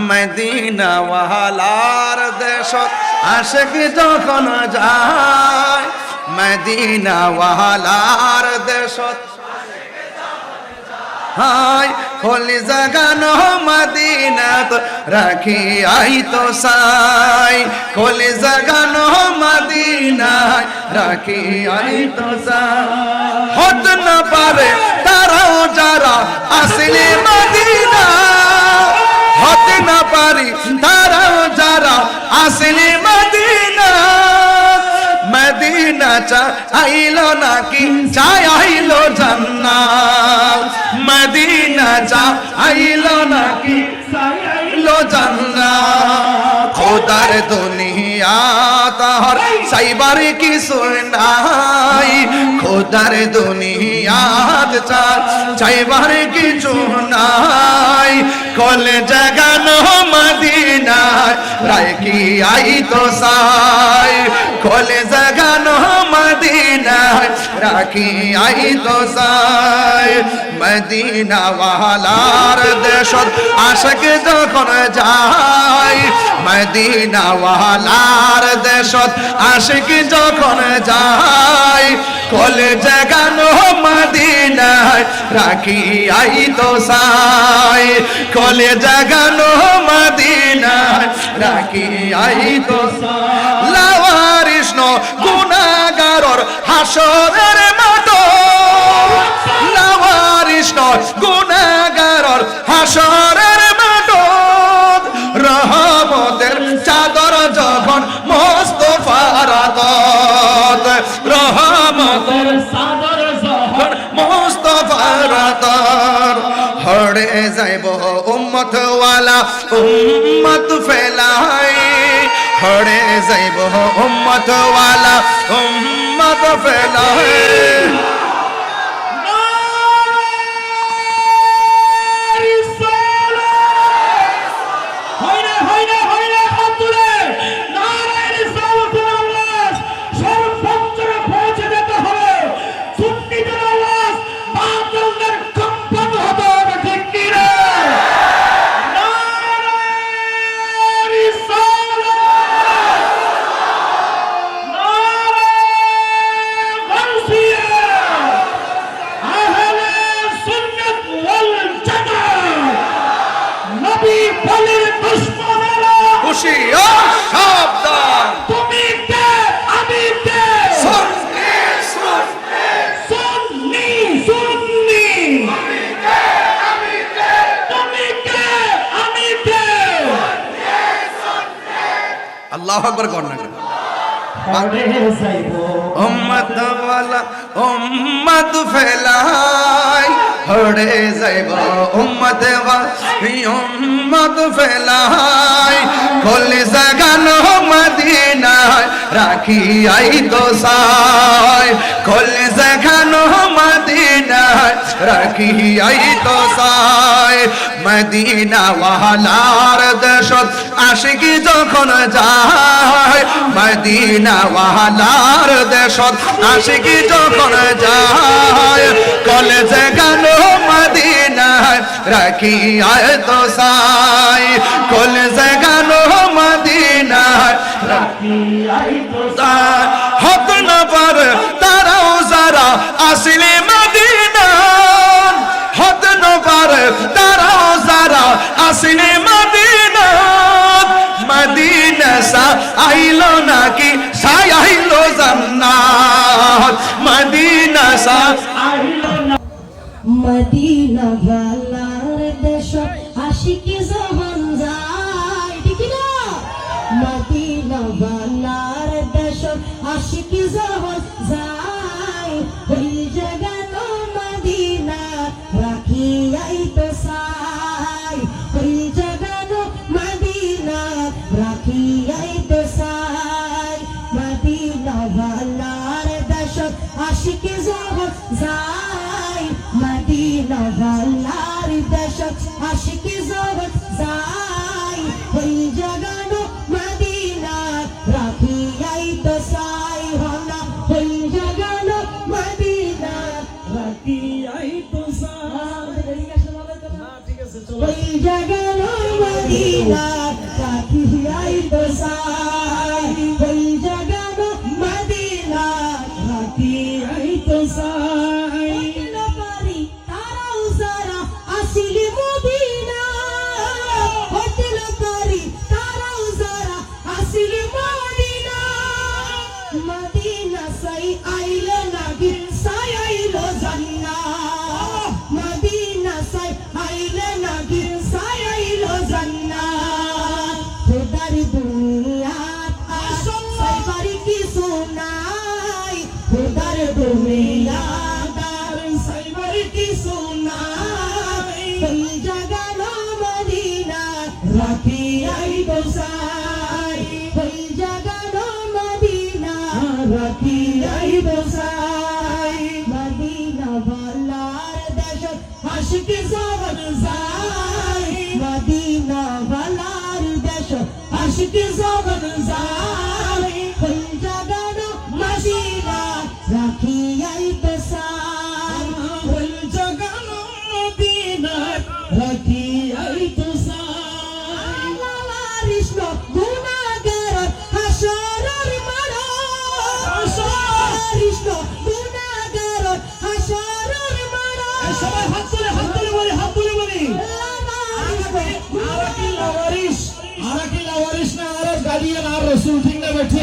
Medina ওয়ালার দেশত আশেক যখন যায় মদিনা ওয়ালার দেশত হাই খোলি জাগানো মদিনাত রাখি আই তো সাই খোলি জাগানো মদিনায় রাখি আই তো সাই হত না পারে তারাও যারা আসলে মদিনা পারি তারাও যারা আসলে মদিনা মদিনা চা আইলো নাকি চাই আইলো জান্নাত। মদিনা চা আইলো নাকি চাই আইলো জান্নাত। খোদার দুনিয়া তাহার সাইবার কি নাই। খোদার দুনিয়াত চার চাইবার কিছু নাই। কলে জাগানো মদিনায় রায় কি আই তো সাই কলে জাগানো মদিনায় রাখি, আই তো সাই মদিনা ওয়ালার দেশত আশক যখন যায়, মদিনা ওয়ালার দেশত আশিক যখন যায়, কলে জাগানো মদিনায় রাখি, আই তো সাই কলে জাগানো মদিনায় রাখি, আই তো সাই লাওয়ারিষ্ণ হাসরের মাঠ লাওয়ারিষ্ণ গুনাগারর হাসরের মাঠ রহমতের চাদর যখন মোস্তফার আদত রহমতের সাদর জহর মোস্তফার আদত হড়ে যাইব উম্মত ওয়ালা উম্মত ফেলাই। হড়ে যাইব উম্মত ওয়ালা উম্মত ফেলাই হইরে আল্লাহ আকবার কর না উম্মত ওয়ালা উম্মত ফেলাই, হড়ে যাইব। উম্মত উম্মত ফেলাই। রাখি আই তো সাই কলি জাগানো মদিনায় রাখি আই তো সাই মদিনা ওয়ালার দেশত। আশিকি যখন যায় মদিনা ওয়ালার দেশত। আশিকি যখন যায় কলেজে গেল মদিনায় রাখি আয় তো সাই। কলেজে গেল মদিনায় রাখি আয় তো সাই। হত না পার তারাও যারা আসলে মদিনা আসলে মদিনা মদিনা সা আইলো নাকি? সাই আইলো জান্নাত। মদিনা সা মদিনা He. কিছু নাই জাগানো মদিনা রাখি আইব সাই உரியனார் ரசூல் தின்ன வெற்றி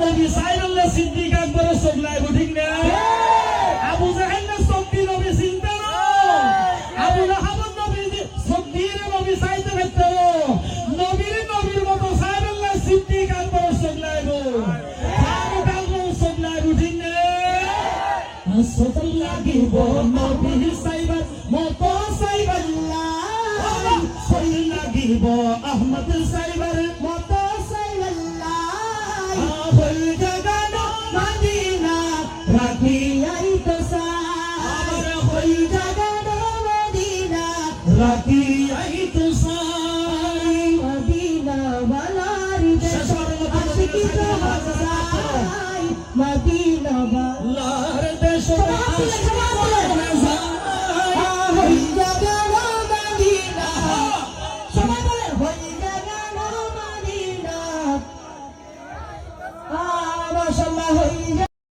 নবী সাইদুল্লাহ সিদ্দিক আকবরের চোখ নাই ঠিক না আবু জাহেলের চোখ দিয়ে নবী চিন্তা আবু রাহাবুর নবী চোখ দিয়ে নবী চাইতে ফেলতে নবীর নবীর মতো সাইদুল্লাহ সিদ্দিক আকবরের চোখ নাই গো ফারুক আকবরের চোখ নাই ঠিক না সতল্লাহ কি Justice.